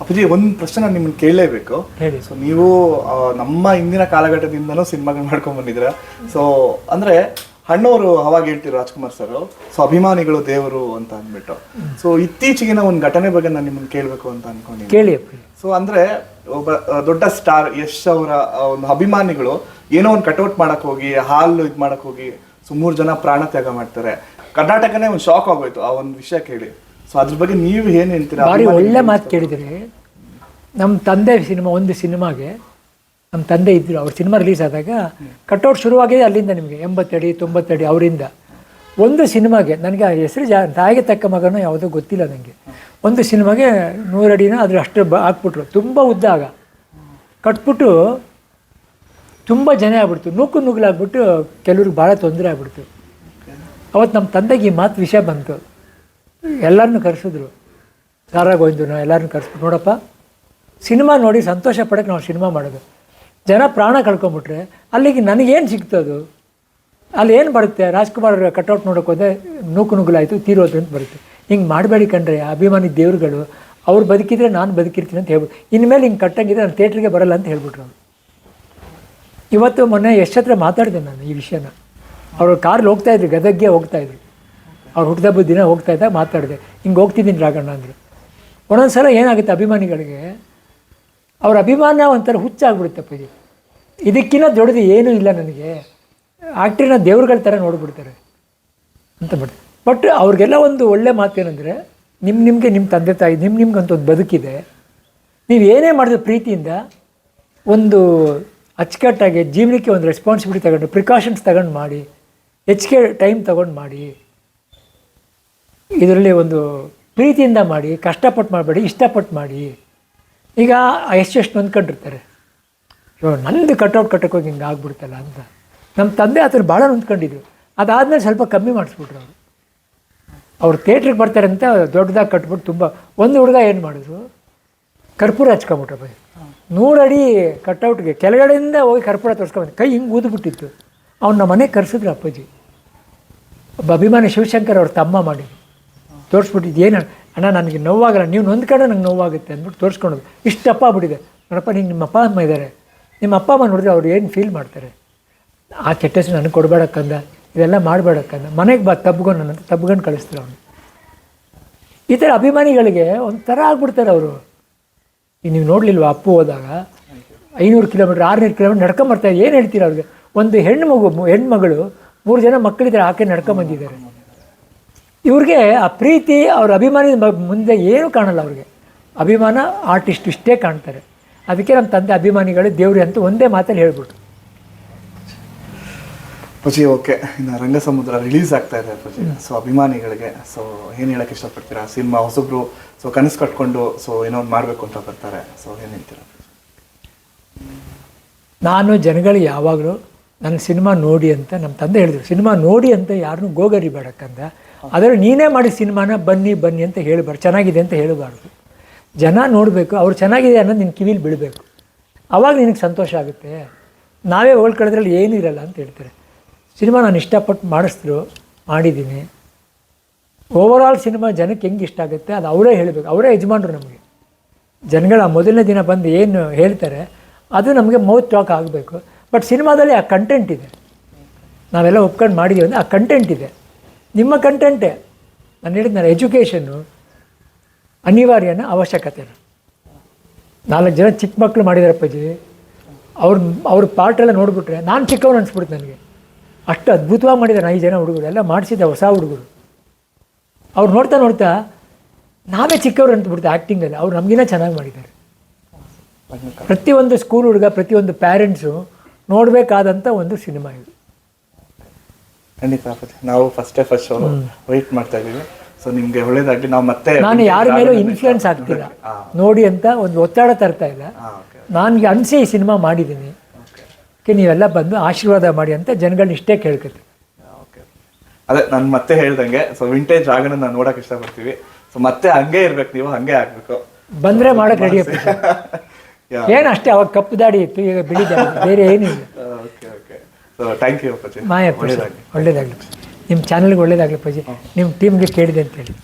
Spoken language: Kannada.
ಅಪ್ಪಾಜಿ ಒಂದು ಪ್ರಶ್ನೆ ನಾನು ನಿಮ್ಮನ್ನು ಕೇಳಲೇಬೇಕು. ಹೇಳಿ. ಸೊ ನೀವು ಆ, ನಮ್ಮ ಹಿಂದಿನ ಕಾಲಘಟ್ಟದಿಂದನೂ ಸಿನಿಮಾಗಳು ಮಾಡ್ಕೊಂಡು ಬಂದಿದ್ರ ಸೊ ಅಂದ್ರೆ ಹಣ್ಣವರು ಅವಾಗ ಹೇಳ್ತಿರು ರಾಜ್ಕುಮಾರ್ ಸರ್ ಸೊ ಅಭಿಮಾನಿಗಳು ದೇವರು ಅಂತ ಅಂದ್ಬಿಟ್ಟು. ಸೊ ಇತ್ತೀಚೆಗಿನ ಒಂದು ಘಟನೆ ಬಗ್ಗೆ ನಾನು ನಿಮ್ಮನ್ನು ಕೇಳಬೇಕು ಅಂತ ಅನ್ಕೊಂಡಿದ್ದೀನಿ. ಕೇಳಿ ಸೊ ಅಂದ್ರೆ ಒಬ್ಬ ದೊಡ್ಡ ಸ್ಟಾರ್ ಯಶ್ ಅವರ ಒಂದು ಅಭಿಮಾನಿಗಳು ಏನೋ ಒಂದು ಕಟೌಟ್ ಮಾಡಕ್ ಹೋಗಿ ಹಾಲು ಇದ್ ಮಾಡಕ್ ಹೋಗಿ ಸುಮಾರು ಜನ ಪ್ರಾಣ ತ್ಯಾಗ ಮಾಡ್ತಾರೆ. ಕರ್ನಾಟಕನೇ ಒಂದು ಶಾಕ್ ಆಗೋಯ್ತು. ಆ ಒಂದು ವಿಷಯ ಕೇಳಿ. ಸೊ ಅದ್ರ ಬಗ್ಗೆ ನೀವು ಏನು ಹೇಳ್ತೀರಾ? ಬಾರಿ ಒಳ್ಳೆ ಮಾತು ಕೇಳಿದ್ರಿ ನಮ್ಮ ತಂದೆ ಸಿನಿಮಾ ಒಂದು ಸಿನಿಮಾಗೆ ನಮ್ಮ ತಂದೆ ಇದ್ರು ಅವ್ರ ಸಿನಿಮಾ ರಿಲೀಸ್ ಆದಾಗ ಕಟೌಟ್ ಶುರುವಾಗಿದೆ ಅಲ್ಲಿಂದ ನಿಮಗೆ ಎಂಬತ್ತಡಿ ತೊಂಬತ್ತಡಿ ಅವರಿಂದ. ಒಂದು ಸಿನಿಮಾಗೆ ನನಗೆ ಆ ಹೆಸರು ಜಾ ತಾಯಿಗೆ ತಕ್ಕ ಮಗನೂ ಯಾವುದೋ ಗೊತ್ತಿಲ್ಲ ನನಗೆ ಒಂದು ಸಿನಿಮಾಗೆ ನೂರಡಿನ ಅದ್ರ ಅಷ್ಟು ಬ ಹಾಕ್ಬಿಟ್ರು. ತುಂಬ ಉದ್ದ ಆಗ. ಕಟ್ಬಿಟ್ಟು ತುಂಬ ಜನ ಆಗ್ಬಿಡ್ತು. ನೂಕು ನುಗ್ಲಾಗ್ಬಿಟ್ಟು ಕೆಲವ್ರಿಗೆ ಭಾಳ ತೊಂದರೆ ಆಗ್ಬಿಡ್ತು. ಅವತ್ತು ನಮ್ಮ ತಂದೆಗೆ ಈ ಮಾತು ವಿಷಯ ಬಂತು. ಎಲ್ಲರನ್ನೂ ಕರೆಸಿದ್ರು. ಸಾರಾ ಗೋವಿಂದ ಎಲ್ಲರನ್ನೂ ಕರೆಸ್ಬಿಟ್ಟು ನೋಡಪ್ಪ, ಸಿನಿಮಾ ನೋಡಿ ಸಂತೋಷ ಪಡೋಕ್ಕೆ ನಾವು ಸಿನಿಮಾ ಮಾಡೋದು. ಜನ ಪ್ರಾಣ ಕಳ್ಕೊಂಬಿಟ್ರೆ ಅಲ್ಲಿಗೆ ನನಗೇನು ಸಿಗ್ತದು ಅಲ್ಲಿ ಏನು ಬರುತ್ತೆ? ರಾಜ್ಕುಮಾರ್ ಕಟೌಟ್ ನೋಡೋಕೆ ಹೋದ್ರೆ ನೂಕು ನುಗ್ಗಲಾಯಿತು, ತೀರೋದು ಅಂತ ಬರುತ್ತೆ. ಹಿಂಗೆ ಮಾಡಬೇಡಿ ಕಂಡ್ರೆ ಅಭಿಮಾನಿ ದೇವ್ರುಗಳು, ಅವ್ರು ಬದುಕಿದ್ರೆ ನಾನು ಬದುಕಿರ್ತೀನಿ ಅಂತ ಹೇಳ್ಬಿಟ್ಟು ಇನ್ಮೇಲೆ ಹಿಂಗೆ ಕಟ್ಟಂಗಿದ್ರೆ ನಾನು ಥಿಯೇಟ್ರಿಗೆ ಬರಲ್ಲ ಅಂತ ಹೇಳ್ಬಿಟ್ರು ಅವರು. ಇವತ್ತು ಮೊನ್ನೆ ಎಷ್ಟು ಹತ್ರ ಮಾತಾಡಿದೆ ನಾನು ಈ ವಿಷಯನ. ಅವರು ಕಾರಲ್ಲಿ ಹೋಗ್ತಾಯಿದ್ರು ಗದಗ್ಗೆ ಹೋಗ್ತಾ ಇದ್ರು. ಅವ್ರು ಹುಟ್ಟಿದಬ್ಬ ದಿನ ಹೋಗ್ತಾ ಇದ್ದಾಗ ಮಾತಾಡಿದೆ, ಹಿಂಗೆ ಹೋಗ್ತಿದ್ದೀನಿ ರಾಘಣ್ಣ ಅಂದರು. ಒಂದೊಂದು ಸಲ ಏನಾಗುತ್ತೆ ಅಭಿಮಾನಿಗಳಿಗೆ, ಅವ್ರ ಅಭಿಮಾನ ಒಂಥರ ಹುಚ್ಚಾಗ್ಬಿಡುತ್ತೆ ಅಪ್ಪಾಜಿ. ಇದಕ್ಕಿಂತ ದೊಡ್ಡದು ಏನೂ ಇಲ್ಲ ನನಗೆ. ಆ್ಯಕ್ಟ್ರಿನ ದೇವ್ರುಗಳ ಥರ ನೋಡ್ಬಿಡ್ತಾರೆ ಅಂತ ಬಿಡ್ತಾರೆ. ಬಟ್ ಅವ್ರಿಗೆಲ್ಲ ಒಂದು ಒಳ್ಳೆ ಮಾತೇನೆಂದರೆ ನಿಮ್ಮ ನಿಮಗೆ ನಿಮ್ಮ ತಂದೆ ತಾಯಿ ನಿಮ್ಮ ನಿಮ್ಗೆ ಅಂತ ಒಂದು ಬದುಕಿದೆ. ನೀವು ಏನೇ ಮಾಡಿದ್ರು ಪ್ರೀತಿಯಿಂದ ಒಂದು ಅಚ್ಚುಕಟ್ಟಾಗಿ ಜೀವನಕ್ಕೆ ಒಂದು ರೆಸ್ಪಾನ್ಸಿಬಿಲಿಟಿ ತಗೊಂಡು ಪ್ರಿಕಾಷನ್ಸ್ ತಗೊಂಡು ಮಾಡಿ, ಹೆಚ್ಚಿಗೆ ಟೈಮ್ ತಗೊಂಡು ಮಾಡಿ. ಇದರಲ್ಲಿ ಒಂದು ಪ್ರೀತಿಯಿಂದ ಮಾಡಿ, ಕಷ್ಟಪಟ್ಟು ಮಾಡಬೇಡಿ, ಇಷ್ಟಪಟ್ಟು ಮಾಡಿ. ಈಗ ಎಷ್ಟೆಷ್ಟು ನೊಂದ್ಕೊಂಡಿರ್ತಾರೆ ಇವಾಗ ನಂದು ಕಟ್ಔಟ್ ಕಟ್ಟಕ್ಕೆ ಹೋಗಿ ಹಿಂಗೆ ಆಗ್ಬಿಡ್ತಲ್ಲ ಅಂತ. ನಮ್ಮ ತಂದೆ ಆತರ ಭಾಳ ನೊಂದ್ಕೊಂಡಿದ್ರು. ಅದಾದಮೇಲೆ ಸ್ವಲ್ಪ ಕಮ್ಮಿ ಮಾಡಿಸ್ಬಿಟ್ರು ಅವರು. ಅವ್ರು ಥಿಯೇಟ್ರಿಗೆ ಬರ್ತಾರೆ ಅಂತ ದೊಡ್ಡದಾಗಿ ಕಟ್ಬಿಟ್ಟು ತುಂಬ, ಒಂದು ಹುಡುಗ ಏನು ಮಾಡಿದ್ರು ಕರ್ಪೂರ ಹಚ್ಕೊಂಬಿಟ್ರು ಬೈ ನೂರಡಿ ಕಟ್ಔಟ್ಗೆ ಕೆಳಗಡೆಯಿಂದ ಹೋಗಿ ಕರ್ಪೂರ ತೋರಿಸ್ಕೊಂಬಂದು, ಕೈ ಹಿಂಗೆ ಊದ್ಬಿಟ್ಟಿತ್ತು ಅವ್ನ ಮನೆಗೆ ಕರೆಸಿದ್ರು ಅಪ್ಪಾಜಿ. ಒಬ್ಬ ಅಭಿಮಾನಿ ಶಿವಶಂಕರ್ ಅವ್ರ ತಮ್ಮ ಮಾಡಿದ್ರು ತೋರಿಸ್ಬಿಟ್ಟಿದ್ದು ಏನು ಅಣ್ಣ, ನನಗೆ ನೋವಾಗಲ್ಲ, ನೀವು ನೊಂದ್ಕೊಂಡ್ರೆ ನಂಗೆ ನೋವಾಗುತ್ತೆ ಅಂದ್ಬಿಟ್ಟು ತೋರಿಸ್ಕೊಂಡು ಇಷ್ಟು ಅಪ್ಪ ಬಿಟ್ಟಿದೆ ನೋಡಪ್ಪ, ನೀನು ನಿಮ್ಮ ಅಪ್ಪ ಅಮ್ಮ ಇದ್ದಾರೆ ನಿಮ್ಮ ಅಪ್ಪ ಅಮ್ಮ ನೋಡಿದ್ರೆ ಅವ್ರು ಏನು ಫೀಲ್ ಮಾಡ್ತಾರೆ? ಆ ಕೆಟ್ಟ ಹೆಸರು ನನಗೆ ಕೊಡಬೇಡಕ್ಕಂದ, ಇದೆಲ್ಲ ಮಾಡಬೇಡಕ್ಕಂದ. ಮನೆಗೆ ಬಾ ತಬ್ಗೊಂಡು ನನ್ನ ತಬ್ಗೊಂಡು ಕಳಿಸ್ತಾರೆ ಅವನು. ಈ ಥರ ಅಭಿಮಾನಿಗಳಿಗೆ ಒಂಥರ ಆಗ್ಬಿಡ್ತಾರೆ ಅವರು. ಈಗ ನೀವು ನೋಡಲಿಲ್ವ, ಅಪ್ಪು ಹೋದಾಗ? ಐನೂರು ಕಿಲೋಮೀಟ್ರ್, ಆರುನೂರು ಕಿಲೋಮೀಟ್ರ್ ನಡ್ಕೊಂಬರ್ತಾರೆ ಏನು ಹೇಳ್ತೀರ ಅವ್ರಿಗೆ? ಒಂದು ಹೆಣ್ಣು ಮಗು ಹೆಣ್ಮಗಳು ಮೂರು ಜನ ಮಕ್ಕಳಿದ್ದಾರೆ ಆಕೆ ನಡ್ಕೊಂಬಂದಿದ್ದಾರೆ ಇವ್ರಿಗೆ ಆ ಪ್ರೀತಿ ಅವ್ರ ಅಭಿಮಾನಿ ಮುಂದೆ ಏನೂ ಕಾಣಲ್ಲ ಅವ್ರಿಗೆ. ಅಭಿಮಾನ ಆರ್ಟಿಸ್ಟ್ ಇಷ್ಟೇ ಕಾಣ್ತಾರೆ. ಅದಕ್ಕೆ ನಮ್ಮ ತಂದೆ ಅಭಿಮಾನಿಗಳು ದೇವ್ರಿ ಅಂತ ಒಂದೇ ಮಾತಲ್ಲಿ ಹೇಳ್ಬಿಟ್ರು. ಪಚಿ ಓಕೆ. ಇನ್ನು ರಂಗಸಮುದ್ರ ರಿಲೀಸ್ ಆಗ್ತಾ ಇದೆ ಅಪ್ಪಾಜಿ. ಸೊ ಅಭಿಮಾನಿಗಳಿಗೆ ಸೊ ಏನು ಹೇಳಕ್ಕೆ ಇಷ್ಟಪಡ್ತೀರಾ? ಸಿನಿಮಾ ಹೊಸಬ್ರು ಸೊ ಕನಸು ಕಟ್ಕೊಂಡು ಸೊ ಏನೋ ಒಂದು ಮಾಡಬೇಕು ಅಂತ ಬರ್ತಾರೆ. ಸೊ ಏನು ಹೇಳ್ತೀರಾ? ನಾನು ಜನಗಳು ಯಾವಾಗಲೂ ನನ್ನ ಸಿನಿಮಾ ನೋಡಿ ಅಂತ ನಮ್ಮ ತಂದೆ ಹೇಳಿದ್ರು. ಸಿನಿಮಾ ನೋಡಿ ಅಂತ ಯಾರನ್ನೂ ಗೋಗರಿ ಬೇಡಕ್ಕಂತ ಆದರೆ ನೀನೇ ಮಾಡಿ ಸಿನಿಮಾನ ಬನ್ನಿ ಬನ್ನಿ ಅಂತ ಹೇಳಬಾರ್ದು. ಚೆನ್ನಾಗಿದೆ ಅಂತ ಹೇಳಬಾರ್ದು. ಜನ ನೋಡಬೇಕು, ಅವ್ರು ಚೆನ್ನಾಗಿದೆ ಅನ್ನೋದು ನಿನ್ನ ಕಿವಿಲಿ ಬಿಡಬೇಕು ಆವಾಗ ನಿನಗೆ ಸಂತೋಷ ಆಗುತ್ತೆ. ನಾವೇ ಹೋಳ್ಕೊಳ್ಳೋದ್ರಲ್ಲಿ ಏನೂ ಇರಲ್ಲ ಅಂತ ಹೇಳ್ತಾರೆ. ಸಿನಿಮಾ ನಾನು ಇಷ್ಟಪಟ್ಟು ಮಾಡಿಸಿದ್ರು, ಮಾಡಿದ್ದೀನಿ. ಓವರಾಲ್ ಸಿನಿಮಾ ಜನಕ್ಕೆ ಹೆಂಗೆ ಇಷ್ಟ ಆಗುತ್ತೆ ಅದು ಅವರೇ ಹೇಳಬೇಕು. ಅವರೇ ಯಜಮಾನರು ನಮಗೆ. ಜನಗಳ ಮೊದಲನೇ ದಿನ ಬಂದು ಏನು ಹೇಳ್ತಾರೆ, ಅದು ನಮಗೆ ಮೌತ್ ಟಾಕ್ ಆಗಬೇಕು. ಬಟ್ ಸಿನಿಮಾದಲ್ಲಿ ಆ ಕಂಟೆಂಟ್ ಇದೆ. ನಾವೆಲ್ಲ ಒಪ್ಕೊಂಡು ಮಾಡಿದ್ದೀವಿ ಅಂದರೆ ಆ ಕಂಟೆಂಟ್ ಇದೆ. ನಿಮ್ಮ ಕಂಟೆಂಟೇ ನಾನು ಹೇಳಿದ್ನಲ್ಲ ಎಜುಕೇಷನ್ನು ಅನಿವಾರ್ಯನ ಅವಶ್ಯಕತೆ. ನಾಲ್ಕು ಜನ ಚಿಕ್ಕ ಮಕ್ಕಳು ಮಾಡಿದಾರಪ್ಪ ಜಿ ಅವ್ರ ಅವ್ರ ಪಾರ್ಟೆಲ್ಲ ನೋಡಿಬಿಟ್ರೆ ನಾನು ಚಿಕ್ಕವನು ಅನಿಸ್ಬಿಡ್ತು ನನಗೆ. ಅಷ್ಟು ಅದ್ಭುತವಾಗಿ ಮಾಡಿದ್ದಾರೆ ಐದು ಜನ ಹುಡುಗರು. ಎಲ್ಲ ಮಾಡಿಸಿದ್ದೆ ಹೊಸ ಹುಡುಗರು. ಅವ್ರು ನೋಡ್ತಾ ನೋಡ್ತಾ ನಾವೇ ಚಿಕ್ಕವ್ರು ಅಂತಬಿಡ್ತು ಆ್ಯಕ್ಟಿಂಗಲ್ಲಿ ಅವ್ರು ನಮಗಿನ್ನ ಚೆನ್ನಾಗಿ ಮಾಡಿದ್ದಾರೆ. ಪ್ರತಿಯೊಂದು ಸ್ಕೂಲ್ ಹುಡುಗ ಪ್ರತಿಯೊಂದು ಪ್ಯಾರೆಂಟ್ಸು ನೋಡಬೇಕಾದಂಥ ಒಂದು ಸಿನಿಮಾ ಇದು. ಖಂಡಿತ ನಾವು ಫಸ್ಟೇ ಫಸ್ಟ್ ಶೋ ವೆಯ್ಟ್ ಮಾಡ್ತಾ ಇದ್ದೀವಿ. ಸೊ ನಿಮಗೆ ಒಳ್ಳೇದಾಗಲಿ. ನಾವು ಮತ್ತೆ ನಾನು ಯಾರ ಮೇಲೂ ಇನ್ಫ್ಲುಯೆನ್ಸ್ ಆಗ್ತಿಲ್ಲ. ನೋಡಿ ಅಂತ ಒಂದು ಒತ್ತಡ ತರ್ತಾ ಇಲ್ಲ. ನನಗೆ ಅನಿಸಿ ಈ ಸಿನಿಮಾ ಮಾಡಿದ್ದೀನಿ. ಓಕೆ ನೀವೆಲ್ಲ ಬಂದು ಆಶೀರ್ವಾದ ಮಾಡಿ ಅಂತ ಜನಗಳನ್ನ ಇಷ್ಟೇ ಕೇಳ್ಕೊತೀನಿ ಓಕೆ ಅದೇ ನಾನು ಮತ್ತೆ ಹೇಳ್ದಂಗೆ ಸೊ ವಿಂಟೇಜ್ ರಾಗನ ನಾನು ನೋಡಕ್ಕೆ ಇಷ್ಟಪಡ್ತೀವಿ. ಸೊ ಮತ್ತೆ ಹಂಗೆ ಇರ್ಬೇಕು ನೀವು ಹಂಗೆ ಆಗ್ಬೇಕು. ಬಂದ್ರೆ ಮಾಡಕ್ ರೆಡಿ ಏನು ಅಷ್ಟೇ ಅವಾಗ ಕಪ್ಪು ದಾಡಿ ಇತ್ತು ಈಗ ಬಿಳಿ ದಾಡಿ ಬೇರೆ ಏನಿಲ್ಲ okay okay so thank you Appaji. ಮಾಯ ಒಳ್ಳೇದಾಗಲಿ. ನಿಮ್ಮ ಚಾನಲ್ಗೆ ಒಳ್ಳೇದಾಗಲಿ ಪೂಜೆ ನಿಮ್ಮ ಟೀಮ್ಗೆ ಕೇಳಿದೆ ಅಂತೇಳಿ